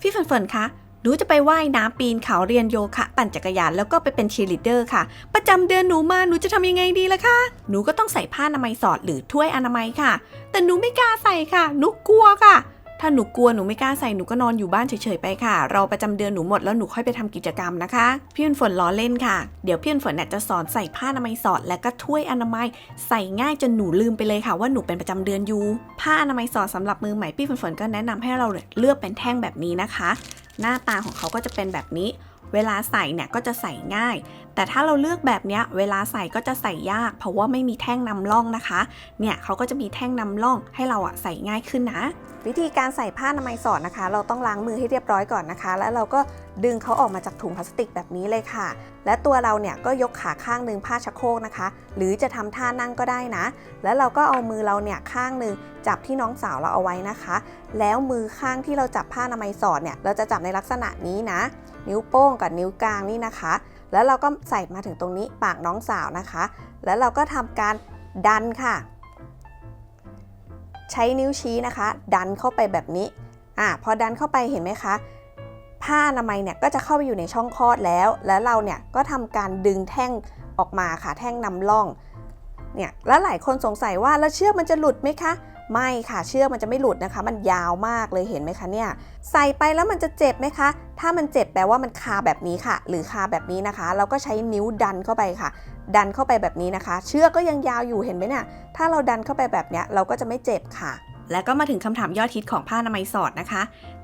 พี่เฟิร์นเฟินคะหนูจะไปว่ายน้ำปีนเขาเรียนโยคะ ปั่นจักรยานแล้วก็ไปเป็นเชียร์ลีดเดอร์ค่ะ ประจำเดือนหนูมาหนูจะทำยังไงดีล่ะคะ หนูก็ต้องใส่ผ้าอนามัยสอดหรือถ้วยอนามัยค่ะ แต่หนูไม่กล้าใส่ค่ะหนูกลัวค่ะ ถ้าหนูกลัวหนูไม่กล้าใส่หนูก็นอนอยู่บ้านเฉยๆไปค่ะรอประจำเดือนหนูหมดแล้วหนูค่อยไปทำกิจกรรมนะคะ พี่เฟิร์นฝนล้อเล่นค่ะ เดี๋ยวพี่เฟิร์นฝนเนี่ยจะสอนใส่ผ้าอนามัยสอดและก็ถ้วยอนามัยใส่ง่ายจนหนูลืมไปเลยค่ะ ว่าหนูเป็นประจำเดือนอยู่ ผ้าอนามัยสอดสำหรับมือใหม่พี่ฝนฝนก็แนะนำให้เราเลือกเป็นแท่งแบบนี้นะคะ หน้าตาของเขาก็จะเป็นแบบนี้ เวลาใส่เนี่ยก็จะใส่ง่าย แต่ถ้าเราเลือกแบบเนี้ยเวลาใส่ก็จะใส่ยาก เพราะว่าไม่มีแท่งนำร่องนะคะ เนี่ยเขาก็จะมีแท่งนำร่องให้เราอะใส่ง่ายขึ้นนะ วิธีการใส่ผ้าอนามัยสอดนะคะ เราต้องล้างมือให้เรียบร้อยก่อนนะคะ แล้วเราก็ดึงเขาออกมาจากถุงพลาสติกแบบนี้เลยค่ะ และตัวเราเนี่ยก็ยกขาข้างหนึ่งผ้าชักโครกนะคะ หรือจะทำท่านั่งก็ได้นะ แล้วเราก็เอามือเราเนี่ยข้างหนึ่งจับที่น้องสาวเราเอาไว้นะคะ แล้วมือข้างที่เราจับผ้าอนามัยสอดเนี่ยเราจะจับในลักษณะนี้นะ นิ้วโป้งกับนิ้วกลางนี่นะคะ แล้วเราก็ใส่มาถึงตรงนี้ปากน้องสาวนะคะ แล้วเราก็ทำการดันค่ะ ใช้นิ้วชี้นะคะ ดันเข้าไปแบบนี้อะพอดันเข้าไปเห็นไหมคะผ้าอนามัยเนี่ยก็จะเข้าไปอยู่ในช่องคลอดแล้ว แล้วเราเนี่ยก็ทำการดึงแท่งออกมาค่ะ แท่งนำร่อง เนี่ย แล้วหลายคนสงสัยว่าแล้วเชือกมันจะหลุดไหมคะ ไม่ค่ะเชือกมันจะไม่หลุดนะคะ มันยาวมากเลยเห็นไหมคะเนี่ยใส่ไปแล้วมันจะเจ็บไหมคะ ถ้ามันเจ็บแปลว่ามันคาแบบนี้ค่ะ หรือคาแบบนี้นะคะ เราก็ใช้นิ้วดันเข้าไปค่ะ ดันเข้าไปแบบนี้นะคะ เชือกก็ยังยาวอยู่เห็นไหมเนี่ยถ้าเราดันเข้าไปแบบเนี้ยเราก็จะไม่เจ็บค่ะ แล้วก็มาถึงคำถามยอดฮิตของผ้าอนามัยสอดนะคะ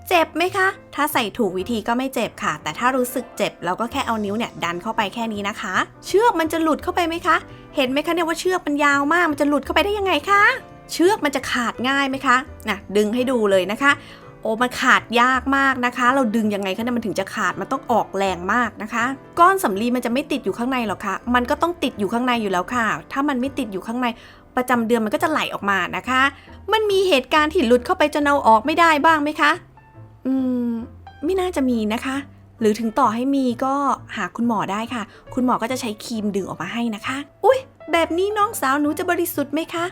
เจ็บไหมคะ ถ้าใส่ถูกวิธีก็ไม่เจ็บค่ะ แต่ถ้ารู้สึกเจ็บเราก็แค่เอานิ้วเนี่ยดันเข้าไปแค่นี้นะคะ เชือกมันจะหลุดเข้าไปไหมคะ เห็นไหมคะเนี่ยว่าเชือกมันยาวมาก มันจะหลุดเข้าไปได้ยังไงคะ เชือกมันจะขาดง่ายไหมคะนะดึงให้ดูเลยนะคะ โอ้มันขาดยากมากนะคะ เราดึงยังไงคะเนี่ยมันถึงจะขาดมันต้องออกแรงมากนะคะ ก้อนสำลีมันจะไม่ติดอยู่ข้างในหรอกค่ะ มันก็ต้องติดอยู่ข้างในอยู่แล้วค่ะ ถ้ามันไม่ติดอยู่ข้างในประจำเดือนมันก็จะไหลออกมานะคะ มันมีเหตุการณ์ที่หลุดเข้าไปจนเอาออกไม่ได้บ้างไหมคะ อืม ไม่น่าจะมีนะคะ หรือถึงต่อให้มีก็หาคุณหมอได้ค่ะ คุณหมอก็จะใช้ครีมดึงออกมาให้นะคะ อุ้ยแบบนี้น้องสาวหนูจะบริสุทธิ์ไหมคะ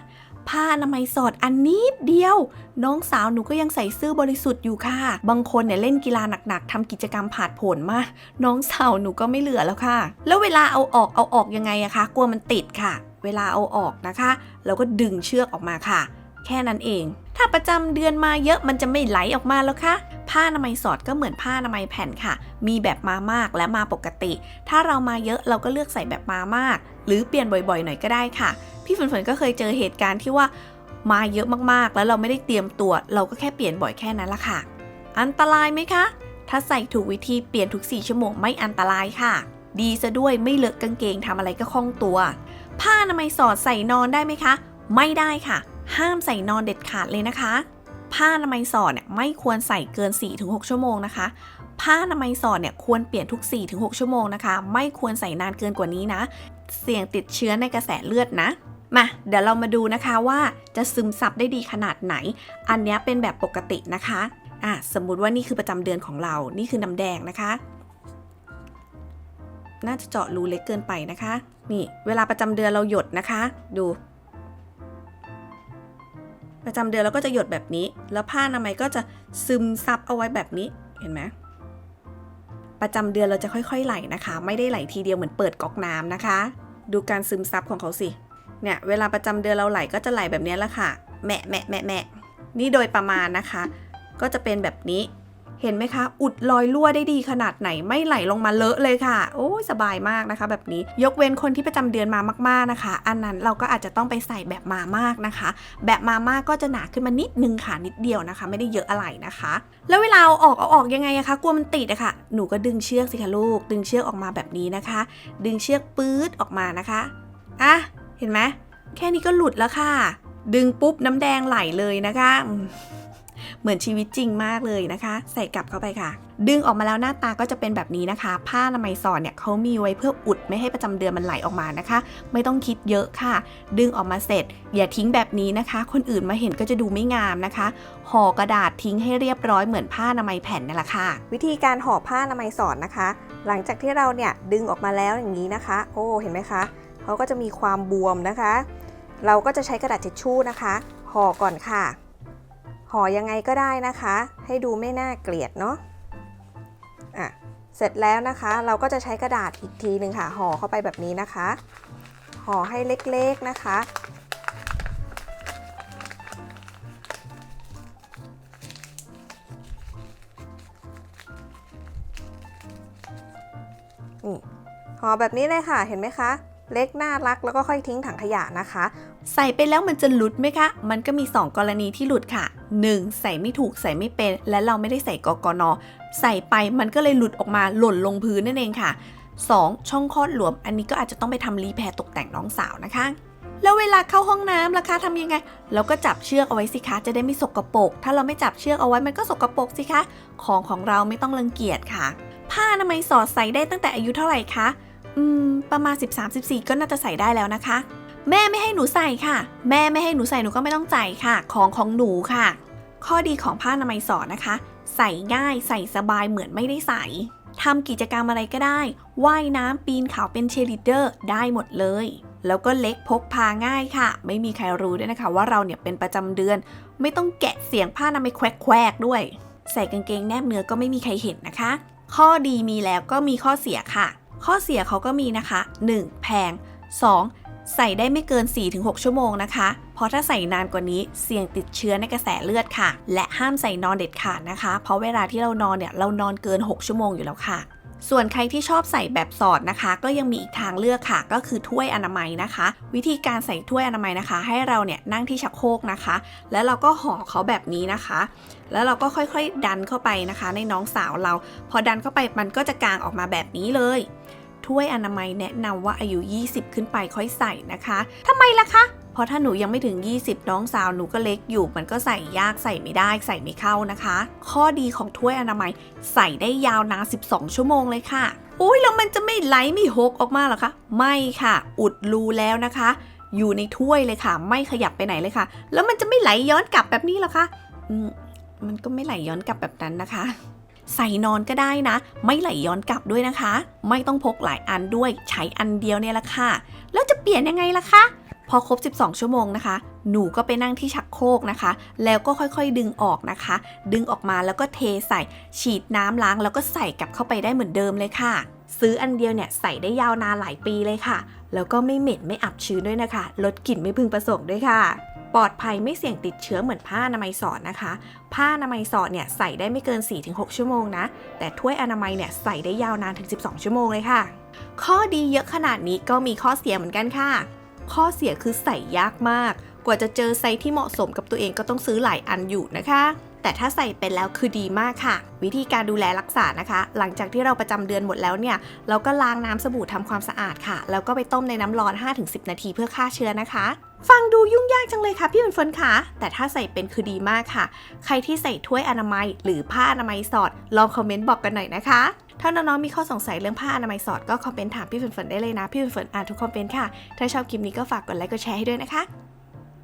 ผ้าอนามัยสอดอันนิดเดียว น้องสาวหนูก็ยังใส่เสื้อบริสุทธิ์อยู่ค่ะ บางคนเนี่ยเล่นกีฬาหนักๆทำกิจกรรมผาดโผนมา น้องสาวหนูก็ไม่เหลือแล้วค่ะ แล้วเวลาเอาออกเอาออกยังไงอะคะกลัวมันติดค่ะ เวลาเอาออกนะคะ เราก็ดึงเชือกออกมาค่ะ แค่นั้นเอง ถ้าประจำเดือนมาเยอะมันจะไม่ไหลออกมาแล้วค่ะผ้าอนามัยสอดก็เหมือนผ้าอนามัยแผ่นค่ะ มีแบบมามากและมาปกติ ถ้าเรามาเยอะเราก็เลือกใส่แบบมามาก หรือเปลี่ยนบ่อยๆ หน่อยก็ได้ค่ะ พี่ฝนฝนก็เคยเจอเหตุการณ์ที่ว่ามาเยอะมากๆ แล้วเราไม่ได้เตรียมตัว เราก็แค่เปลี่ยนบ่อยแค่นั้นละค่ะ อันตรายไหมคะ ถ้าใส่ถูกวิธีเปลี่ยนทุก 4 ชั่วโมงไม่อันตรายค่ะ ดีซะด้วยไม่เลอะกางเกงทำอะไรก็คล่องตัว ผ้าอนามัยสอดใส่นอนได้ไหมคะ ไม่ได้ค่ะ ห้ามใส่นอนเด็ดขาดเลยนะคะ ผ้าอนามัยสอดเนี่ยไม่ควรใส่เกิน 4-6 ชั่วโมงนะคะผ้าอนามัยสอดเนี่ยควรเปลี่ยนทุก 4-6 ชั่วโมงนะคะ ไม่ควรใส่นานเกินกว่านี้นะ เสี่ยงติดเชื้อในกระแสเลือดนะ มาเดี๋ยวเรามาดูนะคะว่าจะซึมซับได้ดีขนาดไหน อันนี้เป็นแบบปกตินะคะอะสมมุติว่านี่คือประจำเดือนของเรา นี่คือน้ำแดงนะคะ น่าจะเจาะรูเล็กเกินไปนะคะ นี่เวลาประจำเดือนเราหยดนะคะ ดู ประจำเดือนเราก็จะหยดแบบนี้ แล้วผ้าอนามัยก็จะซึมซับเอาไว้แบบนี้ เห็นไหมประจำเดือนเราจะค่อยๆไหลนะคะ ไม่ได้ไหลทีเดียวเหมือนเปิดก๊อกน้ำนะคะ ดูการซึมซับของเขาสิ เนี่ยเวลาประจำเดือนเราไหลก็จะไหลแบบนี้แหละค่ะแมะแมะแมะแมะนี่โดยประมาณนะคะ ก็จะเป็นแบบนี้เห็นไหมคะ อุดรอยรั่วได้ดีขนาดไหนไม่ไหลลงมาเลอะเลยค่ะ โอ้สบายมากนะคะ แบบนี้ ยกเว้นคนที่ประจำเดือนมามากๆนะคะ อันนั้นเราก็อาจจะต้องไปใส่แบบมามากนะคะ แบบมามากก็จะหนาขึ้นมานิดนึงค่ะนิดเดียวนะคะ ไม่ได้เยอะอะไรนะคะ แล้วเวลาเอาออกเอาออกยังไงอะคะกลัวมันติดอะค่ะหนูก็ดึงเชือกสิคะลูก ดึงเชือกออกมาแบบนี้นะคะ ดึงเชือกปื๊ดออกมานะคะอะ เห็นไหมแค่นี้ก็หลุดแล้วค่ะ ดึงปุ๊บน้ำแดงไหลเลยนะคะ เหมือนชีวิตจริงมากเลยนะคะ ใส่กลับเข้าไปค่ะ ดึงออกมาแล้วหน้าตาก็จะเป็นแบบนี้นะคะ ผ้าอนามัยสอดเนี่ยเขามีไว้เพื่ออุดไม่ให้ประจำเดือนมันไหลออกมานะคะ ไม่ต้องคิดเยอะค่ะ ดึงออกมาเสร็จ อย่าทิ้งแบบนี้นะคะ คนอื่นมาเห็นก็จะดูไม่งามนะคะห่อกระดาษทิ้งให้เรียบร้อยเหมือนผ้าอนามัยแผ่นนี่แหละค่ะ วิธีการห่อผ้าอนามัยสอดนะคะ หลังจากที่เราเนี่ยดึงออกมาแล้วอย่างนี้นะคะ โอ้เห็นไหมคะ เขาก็จะมีความบวมนะคะ เราก็จะใช้กระดาษทิชชู่นะคะห่อก่อนค่ะห่อยังไงก็ได้นะคะ ให้ดูไม่น่าเกลียดเนาะอะเสร็จแล้วนะคะ เราก็จะใช้กระดาษอีกทีหนึ่งค่ะห่อเข้าไปแบบนี้นะคะห่อให้เล็กๆนะคะ นี่ห่อแบบนี้เลยค่ะเห็นไหมคะ เล็กน่ารักแล้วก็ค่อยทิ้งถังขยะนะคะ ใส่ไปแล้วมันจะหลุดไหมคะ มันก็มี 2 กรณีที่หลุดค่ะ 1. ใส่ไม่ถูกใส่ไม่เป็น และเราไม่ได้ใส่กกน ใส่ไปมันก็เลยหลุดออกมาหล่นลงพื้นนั่นเองค่ะ 2. ช่องคลอดหลวม อันนี้ก็อาจจะต้องไปทำรีแพร์ตกแต่งน้องสาวนะคะแล้วเวลาเข้าห้องน้ำล่ะคะทำยังไง เราก็จับเชือกเอาไว้สิคะจะได้ไม่สกรปรกถ้าเราไม่จับเชือกเอาไว้มันก็สกรปรกสิคะ ของของเราไม่ต้องรังเกียจค่ะ ผ้าอนามัยสอดใส่ได้ตั้งแต่อายุเท่าไหร่คะ อืม ประมาณ 13-14 ก็น่าจะใส่ได้แล้วนะคะ แม่ไม่ให้หนูใส่ค่ะ แม่ไม่ให้หนูใส่หนูก็ไม่ต้องจ่ค่ะ ของของหนูค่ะ ข้อดีของผ้าอนามัยสอดนะคะ ใส่ง่ายใส่สบายเหมือนไม่ได้ใส่ทำกิจกรรมอะไรก็ได้ ว่ายน้ำปีนเขาเป็นเชร์ลิเดอร์ได้หมดเลย แล้วก็เล็กพกพาง่ายค่ะ ไม่มีใครรู้ด้วยนะคะ ว่าเราเนี่ยเป็นประจำเดือน ไม่ต้องแกะเสียงผ้าอนามัยแควกๆด้วย ใส่กางเกงแนบเนื้อก็ไม่มีใครเห็นนะคะ ข้อดีมีแล้วก็มีข้อเสียค่ะ ข้อเสียเขาก็มีนะคะ 1. แพง 2. ใส่ได้ไม่เกิน 4-6 ชั่วโมงนะคะ เพราะถ้าใส่นานกว่านี้เสี่ยงติดเชื้อในกระแสเลือดค่ะ และห้ามใส่นอนเด็ดขาดนะคะ เพราะเวลาที่เรานอนเนี่ยเรานอนเกิน 6 ชั่วโมงอยู่แล้วค่ะ ส่วนใครที่ชอบใส่แบบสอดนะคะ ก็ยังมีอีกทางเลือกค่ะ ก็คือถ้วยอนามัยนะคะ วิธีการใส่ถ้วยอนามัยนะคะ ให้เราเนี่ยนั่งที่ชักโครกนะคะ แล้วเราก็ห่อเขาแบบนี้นะคะ แล้วเราก็ค่อยๆดันเข้าไปนะคะ ในน้องสาวเรา พอดันเข้าไปมันก็จะกางออกมาแบบนี้เลยถ้วยอนามัยแนะนำว่าอายุ 20 ขึ้นไปค่อยใส่นะคะทำไมล่ะคะ เพราะถ้าหนูยังไม่ถึง 20 น้องสาวหนูก็เล็กอยู่ มันก็ใส่ยากใส่ไม่ได้ใส่ไม่เข้านะคะ ข้อดีของถ้วยอนามัยใส่ได้ยาวนาน12 ชั่วโมงเลยค่ะอุ้ยแล้วมันจะไม่ไหลไม่หกออกมาหรอคะ ไม่ค่ะ อุดรูแล้วนะคะ อยู่ในถ้วยเลยค่ะ ไม่ขยับไปไหนเลยค่ะ แล้วมันจะไม่ไหลย้อนกลับแบบนี้หรอคะอืมมันก็ไม่ไหลย้อนกลับแบบนั้นนะคะ ใส่นอนก็ได้นะ ไม่ไหลย้อนกลับด้วยนะคะ ไม่ต้องพกหลายอันด้วยใช้อันเดียวเนี่ยแหละค่ะ แล้วจะเปลี่ยนยังไงล่ะคะ พอครบ 12 ชั่วโมงนะคะ หนูก็ไปนั่งที่ชักโครกนะคะ แล้วก็ค่อยๆดึงออกนะคะ ดึงออกมาแล้วก็เทใส่ฉีดน้ำล้างแล้วก็ใส่กลับเข้าไปได้เหมือนเดิมเลยค่ะ ซื้ออันเดียวเนี่ยใส่ได้ยาวนานหลายปีเลยค่ะ แล้วก็ไม่เหม็นไม่อับชื้นด้วยนะคะ ลดกลิ่นไม่พึงประสงค์ด้วยค่ะปลอดภัยไม่เสี่ยงติดเชื้อเหมือนผ้าอนามัยสอดนะคะ ผ้าอนามัยสอดเนี่ยใส่ได้ไม่เกิน 4-6 ชั่วโมงนะ แต่ถ้วยอนามัยเนี่ยใส่ได้ยาวนานถึง 12 ชั่วโมงเลยค่ะ ข้อดีเยอะขนาดนี้ก็มีข้อเสียเหมือนกันค่ะ ข้อเสียคือใส่ยากมาก กว่าจะเจอไซส์ที่เหมาะสมกับตัวเองก็ต้องซื้อหลายอันอยู่นะคะ แต่ถ้าใส่เป็นแล้วคือดีมากค่ะ วิธีการดูแลรักษานะคะ หลังจากที่เราประจำเดือนหมดแล้วเนี่ย เราก็ล้างน้ำสบู่ทำความสะอาดค่ะ แล้วก็ไปต้มในน้ำร้อน 5-10 นาทีเพื่อฆ่าเชื้อนะคะฟังดูยุ่งยากจังเลยค่ะพี่ฝนค่ะแต่ถ้าใส่เป็นคือดีมากค่ะ ใครที่ใส่ถ้วยอนามัย หรือผ้าอนามัยสอด ลองคอมเมนต์บอกกันหน่อยนะคะ ถ้าน้องๆมีข้อสงสัยเรื่องผ้าอนามัยสอดก็คอมเมนต์ถามพี่ฝนๆได้เลยนะ พี่ฝนๆอ่านทุกคอมเมนต์ค่ะ ถ้าชอบคลิปนี้ก็ฝากกดไลค์กดแชร์ให้ด้วยนะคะ